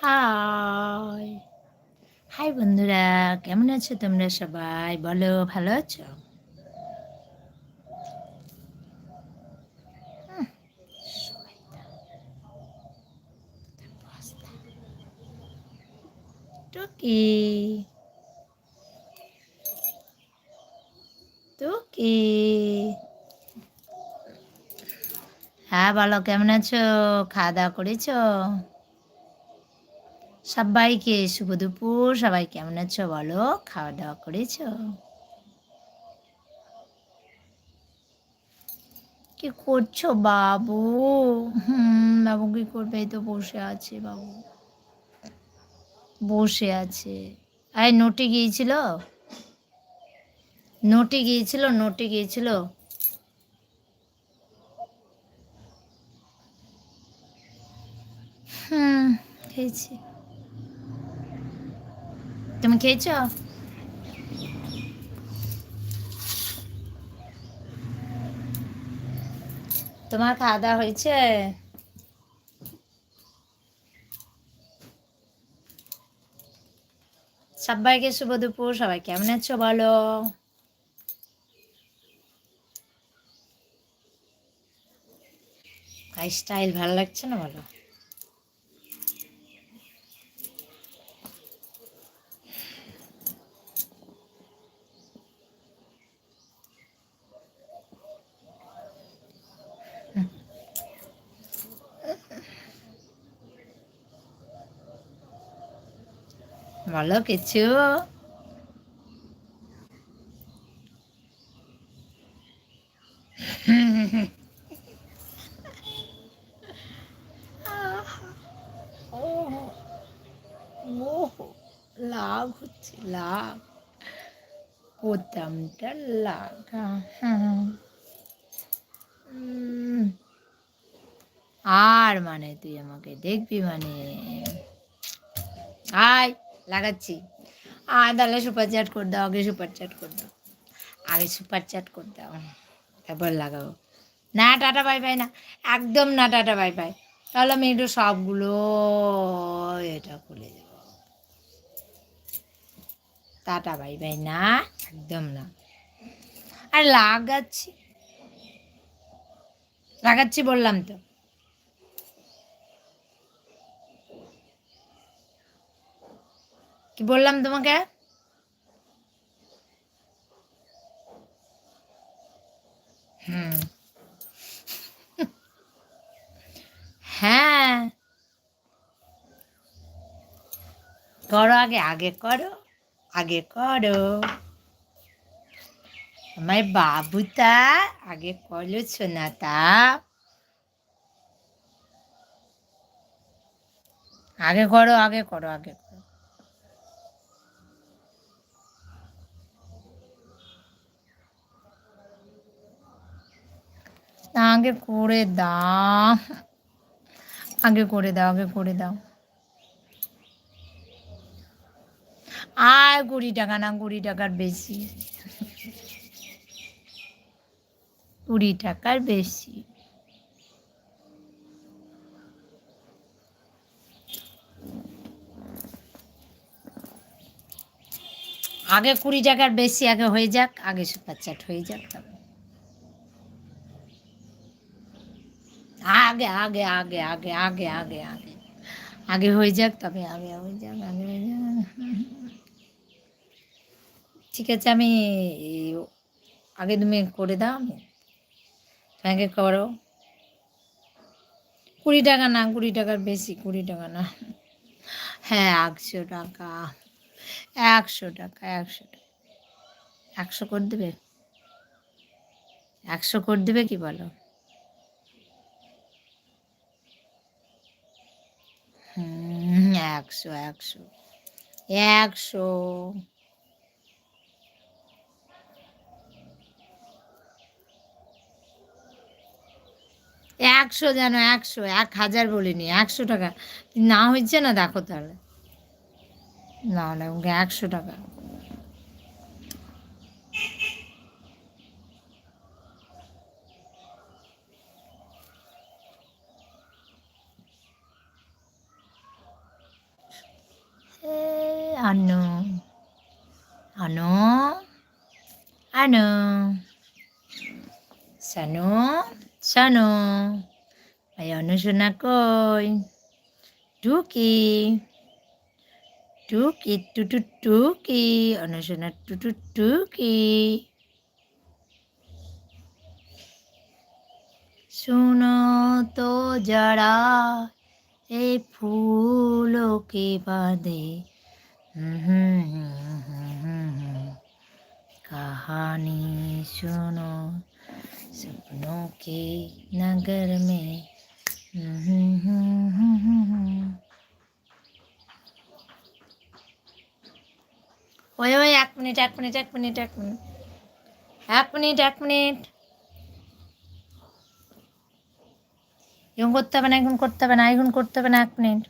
High high বন্ধুরা। কেমন আছো তোমরা সবাই? বলো, ভালো আছো? টুকি। টুকি। হ্যাঁ বলো, কেমন আছো? খাওয়া দাওয়া করেছ? সবাইকে শুভ দুপুর। সবাই কেমন আছো বলো? খাওয়া দাওয়া করেছ? কি করছ বাবু? হুম, বাবু কি করবে? এই তো বসে আছে বাবু। বসে আছে। আয় নোটে গিয়েছিল? নোটে গিয়েছিল নোটে গিয়েছিল। হুম, খেয়েছি। তুমি খেয়েছো তোমার খাওয়া দাওয়া হয়েছে সবাইকে শুভ দুপুর সবাই কেমন আছো বলো স্টাইল ভালো লাগছে না বলো? বলো কিছু। লাভ হচ্ছে লাভ বোতামটা লাগা হ্যাঁ। আর মানে তুই আমাকে দেখবি মানে? আয়। লাগাচ্ছি। আর তাহলে সুপার চ্যাট করে দাও, আগে সুপার চ্যাট করে দাও। আগে সুপার চ্যাট করে দাও। তারপর লাগাবো। না, টাটা বাই বাই না। একদম না, টাটা বাই বাই তাহলে আমি একটু সবগুলো এটা খুলে দেব। টাটা বাই বাই না, একদম না। আর লাগাচ্ছি। লাগাচ্ছি বললাম তো। কি বললাম তোমাকে? হুম। হ্যাঁ। করো আগে আগে করো আগে করো। আমার বাবুটা আগে করল সোনাটা আগে করো আগে করো আগে আগে করে দাও। আগে করে দাও, আগে করে দাও। আর কুড়ি টাকা না, কুড়ি টাকার বেশি। কুড়ি টাকার বেশি। আগে কুড়ি টাকার বেশি, আগে হয়ে যাক, আগে সুপার চাট হয়ে যাক তবে আগে আগে আগে আগে আগে আগে আগে। আগে হয়ে যাক, তবে আগে হয়ে যাক, আগে হয়ে যাক। ঠিক আছে, আমি আগে তুমি করে দাও, আমি আগে করো। কুড়ি টাকা না, কুড়ি টাকার বেশি, কুড়ি টাকা না। হ্যাঁ একশো টাকা একশো টাকা একশো টাকা। একশো করে দেবে? একশো করে দেবে কি বলো হুম একশো একশো একশো। একশো যেন একশো, এক হাজার বলিনি, একশো টাকা। না হচ্ছে না, দেখো তাহলে। না না একশো টাকা। আনো। আনো? আনো। সানো? সানো। ভাই অনুশোনা কই? টুকি। টুকি, টুটু টুকি। অনুশোনা টুটু টুকি। শুনো তো যারা এ ফুলকে বাঁধে कहानी सुनो सपनों के नगर में ওই ওই এক মিনিট এক মিনিট এক মিনিট এক মিনিট এক মিনিট এক মিনিট এখন করতে হবে না এখন করতে হবে না এখন করতে হবে না এক মিনিট